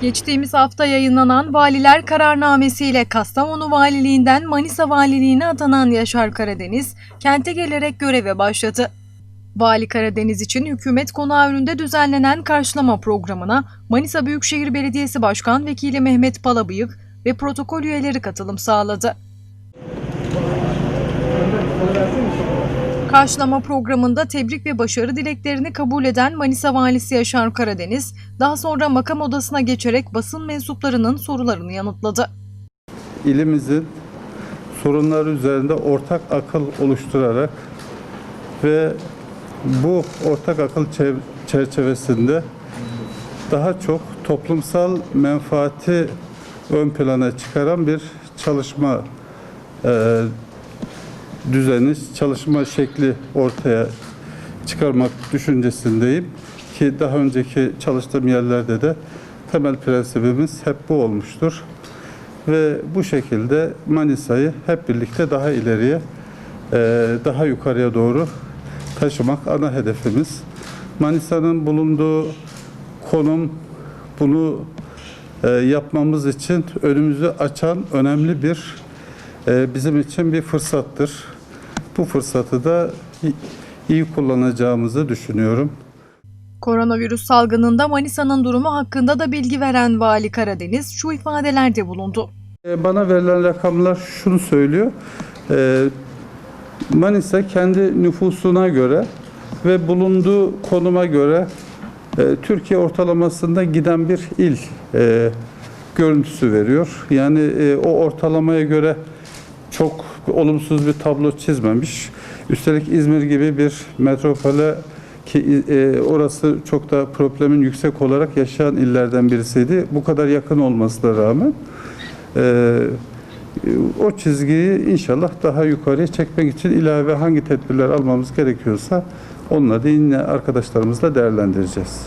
Geçtiğimiz hafta yayınlanan Valiler Kararnamesiyle Kastamonu Valiliğinden Manisa Valiliğine atanan Yaşar Karadeniz, kente gelerek göreve başladı. Vali Karadeniz için hükümet konağı önünde düzenlenen karşılama programına Manisa Büyükşehir Belediyesi Başkan Vekili Mehmet Palabıyık ve protokol üyeleri katılım sağladı. Karşılama programında tebrik ve başarı dileklerini kabul eden Manisa Valisi Yaşar Karadeniz, daha sonra makam odasına geçerek basın mensuplarının sorularını yanıtladı. ilimizin sorunları üzerinde ortak akıl oluşturarak ve bu ortak akıl çev- çerçevesinde daha çok toplumsal menfaati ön plana çıkaran bir çalışma e, düzeni, çalışma şekli ortaya çıkarmak düşüncesindeyim ki daha önceki çalıştığım yerlerde de temel prensibimiz hep bu olmuştur ve bu şekilde Manisa'yı hep birlikte daha ileriye, e, daha yukarıya doğru taşımak ana hedefimiz. Manisa'nın bulunduğu konum bunu e, yapmamız için önümüzü açan önemli bir e, bizim için bir fırsattır. Bu fırsatı da iyi kullanacağımızı düşünüyorum. Koronavirüs salgınında Manisa'nın durumu hakkında da bilgi veren Vali Karadeniz şu ifadelerde bulundu. E, Bana verilen rakamlar şunu söylüyor. E, Manisa kendi nüfusuna göre ve bulunduğu konuma göre e, Türkiye ortalamasında giden bir il görüntüsü veriyor. Yani o ortalamaya göre çok olumsuz bir tablo çizmemiş. Üstelik İzmir gibi bir metropole ki e, orası çok da problemin yüksek olarak yaşayan illerden birisiydi. Bu kadar yakın olmasına rağmen ee, o çizgiyi inşallah daha yukarıya çekmek için ilave hangi tedbirler almamız gerekiyorsa onları yine arkadaşlarımızla değerlendireceğiz.